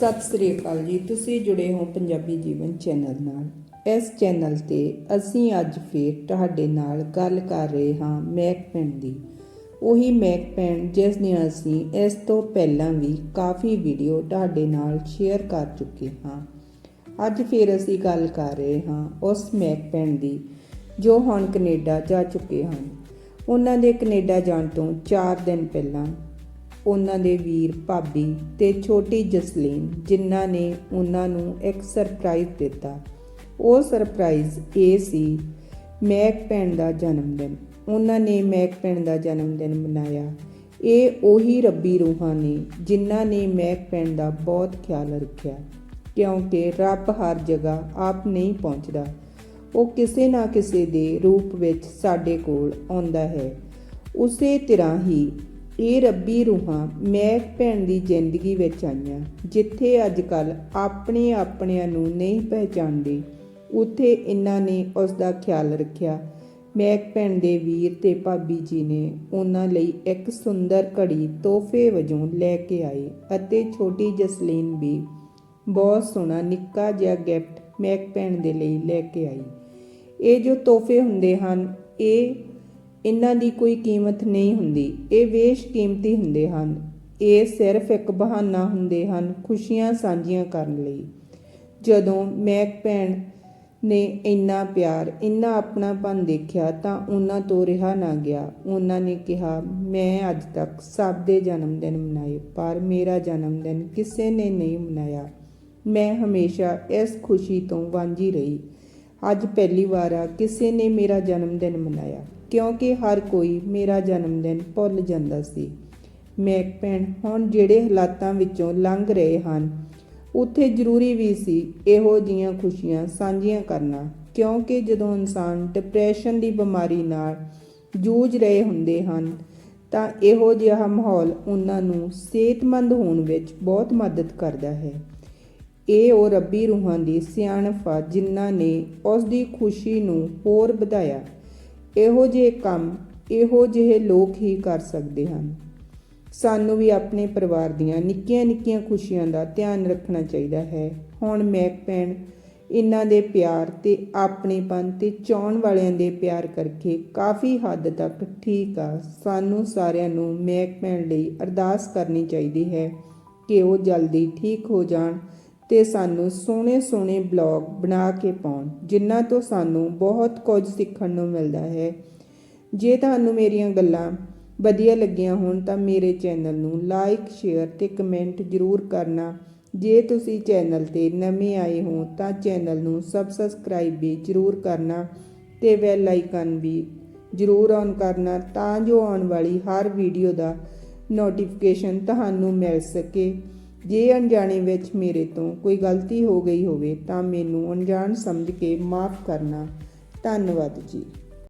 ਸਤਿ ਸ੍ਰੀ ਅਕਾਲ ਜੀ, ਤੁਸੀਂ ਜੁੜੇ ਹੋ ਪੰਜਾਬੀ ਜੀਵਨ ਚੈਨਲ ਨਾਲ। ਇਸ ਚੈਨਲ ਤੇ ਅਸੀਂ ਅੱਜ ਫੇਰ ਤੁਹਾਡੇ ਨਾਲ ਗੱਲ ਕਰ ਰਹੇ ਹਾਂ ਮੈਕ ਦੀ। ਉਹੀ ਮੈਕਪੈਨ ਜਿਸ ਦੀਆਂ ਅਸੀਂ ਇਸ ਤੋਂ ਪਹਿਲਾਂ ਵੀ ਕਾਫੀ ਵੀਡੀਓ ਤੁਹਾਡੇ ਨਾਲ ਸ਼ੇਅਰ ਕਰ ਚੁੱਕੇ ਹਾਂ। ਅੱਜ ਫੇਰ ਅਸੀਂ ਗੱਲ ਕਰ ਰਹੇ ਹਾਂ ਉਸ ਮੈਕ ਦੀ, ਜੋ ਹੁਣ ਕੈਨੇਡਾ ਜਾ ਚੁੱਕੇ ਹਨ। ਉਹਨਾਂ ਦੇ ਕੈਨੇਡਾ ਜਾਣ ਤੋਂ 4 ਦਿਨ ਪਹਿਲਾਂ ਉਹਨਾਂ ਦੇ ਵੀਰ ਭਾਬੀ ਤੇ ਛੋਟੀ ਜਸਲੀਨ, ਜਿਨ੍ਹਾਂ ਨੇ ਉਹਨਾਂ ਨੂੰ ਇੱਕ ਸਰਪ੍ਰਾਈਜ਼ ਦਿੱਤਾ। ਉਹ ਸਰਪ੍ਰਾਈਜ਼ ਇਹ ਸੀ, ਮੈਕ ਭੈਣ ਦਾ ਜਨਮ ਦਿਨ। ਉਹਨਾਂ ਨੇ ਮੈਕ ਭੈਣ ਦਾ ਜਨਮ ਦਿਨ ਮਨਾਇਆ। ਇਹ ਉਹੀ ਰੱਬੀ ਰੂਹਾਂ ਨੇ ਜਿਨ੍ਹਾਂ ਨੇ ਮੈਕ ਭੈਣ ਦਾ ਬਹੁਤ ਖਿਆਲ ਰੱਖਿਆ, ਕਿਉਂਕਿ ਰੱਬ ਹਰ ਜਗ੍ਹਾ ਆਪ ਨਹੀਂ ਪਹੁੰਚਦਾ। ਉਹ ਕਿਸੇ ਨਾ ਕਿਸੇ ਦੇ ਰੂਪ ਵਿੱਚ ਸਾਡੇ ਕੋਲ ਆਉਂਦਾ ਹੈ। ਉਸੇ ਤਰ੍ਹਾਂ ਹੀ ਇਹ ਰੱਬੀ ਰੂਹਾਂ ਮੈਕ ਭੈਣ ਦੀ ਜ਼ਿੰਦਗੀ ਵਿੱਚ ਆਈਆਂ, ਜਿੱਥੇ ਅੱਜ ਕੱਲ ਆਪਣੇ ਆਪਣਿਆਂ ਨੂੰ ਨਹੀਂ ਪਹਿਚਾਣਦੇ। ਉੱਥੇ ਇਹਨਾਂ ਨੇ ਉਸ ਦਾ ਖਿਆਲ ਰੱਖਿਆ। ਮੈਕ ਭੈਣ ਦੇ ਵੀਰ ਤੇ ਭਾਬੀ ਜੀ ਨੇ ਉਹਨਾਂ ਲਈ ਇੱਕ ਸੁੰਦਰ ਘੜੀ ਤੋਹਫੇ ਵਜੋਂ ਲੈ ਕੇ ਆਏ ਅਤੇ ਛੋਟੀ ਜਸਲੀਨ ਵੀ ਬਹੁਤ ਸੋਹਣਾ ਨਿੱਕਾ ਜਿਹਾ ਗਿਫਟ ਮੈਕ ਭੈਣ ਦੇ ਲਈ ਲੈ ਕੇ ਆਈ। ਇਹ ਜੋ ਤੋਹਫੇ ਹੁੰਦੇ ਹਨ, ਇਹ ਇਹਨਾਂ ਦੀ ਕੋਈ ਕੀਮਤ ਨਹੀਂ ਹੁੰਦੀ। ਇਹ ਵੇਸ਼ ਕੀਮਤੀ ਹੁੰਦੇ ਹਨ। ਇਹ ਸਿਰਫ ਇੱਕ ਬਹਾਨਾ ਹੁੰਦੇ ਹਨ ਖੁਸ਼ੀਆਂ ਸਾਂਝੀਆਂ ਕਰਨ ਲਈ। ਜਦੋਂ ਮੈਕ ਭੈਣ ਨੇ ਇੰਨਾ ਪਿਆਰ, ਇੰਨਾ ਆਪਣਾਪਨ ਦੇਖਿਆ ਤਾਂ ਉਹਨਾਂ ਤੋਂ ਰਿਹਾ ਨਾ ਗਿਆ। ਉਹਨਾਂ ਨੇ ਕਿਹਾ, ਮੈਂ ਅੱਜ ਤੱਕ ਸਭ ਦੇ ਜਨਮ ਦਿਨ ਮਨਾਏ, ਪਰ ਮੇਰਾ ਜਨਮ ਦਿਨ ਕਿਸੇ ਨੇ ਨਹੀਂ ਮਨਾਇਆ। ਮੈਂ ਹਮੇਸ਼ਾ ਇਸ ਖੁਸ਼ੀ ਤੋਂ ਵਾਂਝੀ ਰਹੀ। ਅੱਜ ਪਹਿਲੀ ਵਾਰ ਆ, ਕਿਸੇ ਨੇ ਮੇਰਾ ਜਨਮ ਦਿਨ ਮਨਾਇਆ। ਕਿਉਂਕਿ ਹਰ ਕੋਈ ਮੇਰਾ ਜਨਮ ਦਿਨ ਭੁੱਲ ਜਾਂਦਾ ਸੀ। ਮੈਕ ਭੈਣ, ਹੁਣ ਜਿਹੜੇ ਹਾਲਾਤਾਂ ਵਿੱਚੋਂ ਲੰਘ ਰਹੇ ਹਨ, ਉੱਥੇ ਜ਼ਰੂਰੀ ਵੀ ਸੀ ਇਹੋ ਜੀਆਂ ਖੁਸ਼ੀਆਂ ਸਾਂਝੀਆਂ ਕਰਨਾ। ਕਿਉਂਕਿ ਜਦੋਂ ਇਨਸਾਨ ਡਿਪਰੈਸ਼ਨ ਦੀ ਬਿਮਾਰੀ ਨਾਲ ਜੂਝ ਰਹੇ ਹੁੰਦੇ ਹਨ, ਤਾਂ ਇਹੋ ਜਿਹਾ ਮਾਹੌਲ ਉਹਨਾਂ ਨੂੰ ਸਿਹਤਮੰਦ ਹੋਣ ਵਿੱਚ ਬਹੁਤ ਮਦਦ ਕਰਦਾ ਹੈ। ਇਹ ਉਹ ਰੱਬੀ ਰੂਹਾਂ ਦੀ ਸਿਆਣਫ ਆ ਜਿਨ੍ਹਾਂ ਨੇ ਉਸ ਦੀ ਖੁਸ਼ੀ ਨੂੰ ਹੋਰ ਵਧਾਇਆ। ਇਹੋ ਜਿਹੇ ਕੰਮ ਇਹੋ ਜਿਹੇ ਲੋਕ ਹੀ ਕਰ ਸਕਦੇ ਹਨ। ਸਾਨੂੰ ਵੀ ਆਪਣੇ ਪਰਿਵਾਰ ਦੀਆਂ ਨਿੱਕੀਆਂ-ਨਿੱਕੀਆਂ ਖੁਸ਼ੀਆਂ ਦਾ ਧਿਆਨ ਰੱਖਣਾ ਚਾਹੀਦਾ ਹੈ। ਹੁਣ ਮੈਕ ਭੈਣ, ਇਹਨਾਂ ਦੇ ਪਿਆਰ ਤੇ ਆਪਣੇਪਨ ਤੇ ਚਾਹਣ ਵਾਲਿਆਂ ਦੇ ਪਿਆਰ ਕਰਕੇ ਕਾਫੀ ਹੱਦ ਤੱਕ ਠੀਕ ਆ। ਸਾਨੂੰ ਸਾਰਿਆਂ ਨੂੰ ਮੈਕ ਭੈਣ ਲਈ ਅਰਦਾਸ ਕਰਨੀ ਚਾਹੀਦੀ ਹੈ ਕਿ ਉਹ ਜਲਦੀ ਠੀਕ ਹੋ ਜਾਣ ਤੇ ਸਾਨੂੰ ਸੋਹਣੇ ਸੋਹਣੇ ਬਲੌਗ ਬਣਾ ਕੇ ਪਾਉਣ ਜਿਨ੍ਹਾਂ ਤੋਂ ਸਾਨੂੰ ਬਹੁਤ ਕੁਝ ਸਿੱਖਣ ਨੂੰ ਮਿਲਦਾ ਹੈ। ਜੇ ਤੁਹਾਨੂੰ ਮੇਰੀਆਂ ਗੱਲਾਂ ਵਧੀਆ ਲੱਗੀਆਂ ਹੋਣ ਤਾਂ ਮੇਰੇ ਚੈਨਲ ਨੂੰ ਲਾਈਕ, ਸ਼ੇਅਰ ਤੇ ਕਮੈਂਟ ਜ਼ਰੂਰ ਕਰਨਾ। ਜੇ ਤੁਸੀਂ ਚੈਨਲ ਤੇ ਨਵੇਂ ਆਏ ਹੋ ਤਾਂ ਚੈਨਲ ਨੂੰ ਸਬਸਕ੍ਰਾਈਬ ਵੀ ਜ਼ਰੂਰ ਕਰਨਾ ਤੇ ਬੈਲ ਆਈਕਨ ਵੀ ਜ਼ਰੂਰ ਔਨ ਕਰਨਾ ਤਾਂ ਜੋ ਆਉਣ ਵਾਲੀ ਹਰ ਵੀਡੀਓ ਦਾ ਨੋਟੀਫਿਕੇਸ਼ਨ ਤੁਹਾਨੂੰ ਮਿਲ ਸਕੇ। ਜੇ ਅਣਜਾਣੇ ਵਿੱਚ ਮੇਰੇ ਤੋਂ ਕੋਈ ਗਲਤੀ ਹੋ ਗਈ ਹੋਵੇ ਤਾਂ ਮੈਨੂੰ ਅਣਜਾਣ ਸਮਝ ਕੇ ਮਾਫ ਕਰਨਾ ਧੰਨਵਾਦ ਜੀ।